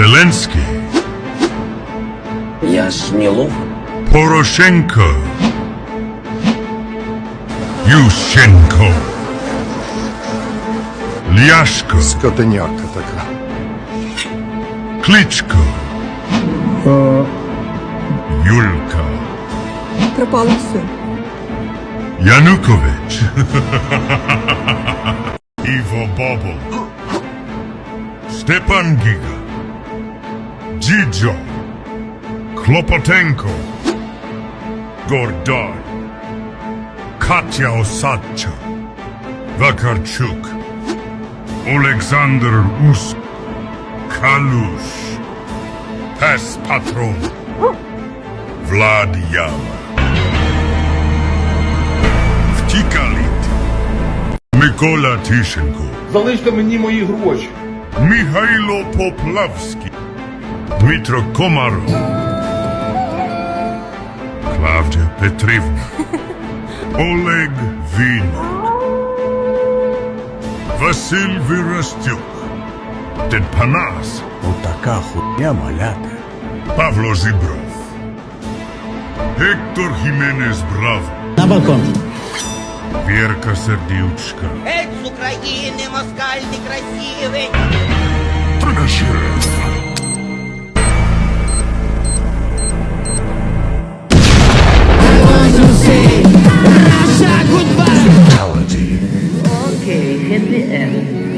Зеленський, Я лох. Порошенко, Ющенко, Ляшко, Скотиняка така. Кличко, Юлька, Пропало все. Янукович, Іво Бобол, Степан Гіга, Діджо, Клопотенко, Гордой, Катя Осадча, Вакарчук, Олександр Ус, Калуш, Пес Патрон, Влад Яма. Втікаліт. Микола Тищенко. Залиште мені мої гроші. Михайло Поплавський. Дмитро Комаров. Клавдія Петрівна. Олег Вінник. Василь Вірастюк. Дед Панас. Отака хуйня маляти. Павло Зібров. Гектор Хіменес Браво. На балкон. Вірка Сердючка. Геть з України, москаль некрасивий. Финишер. end.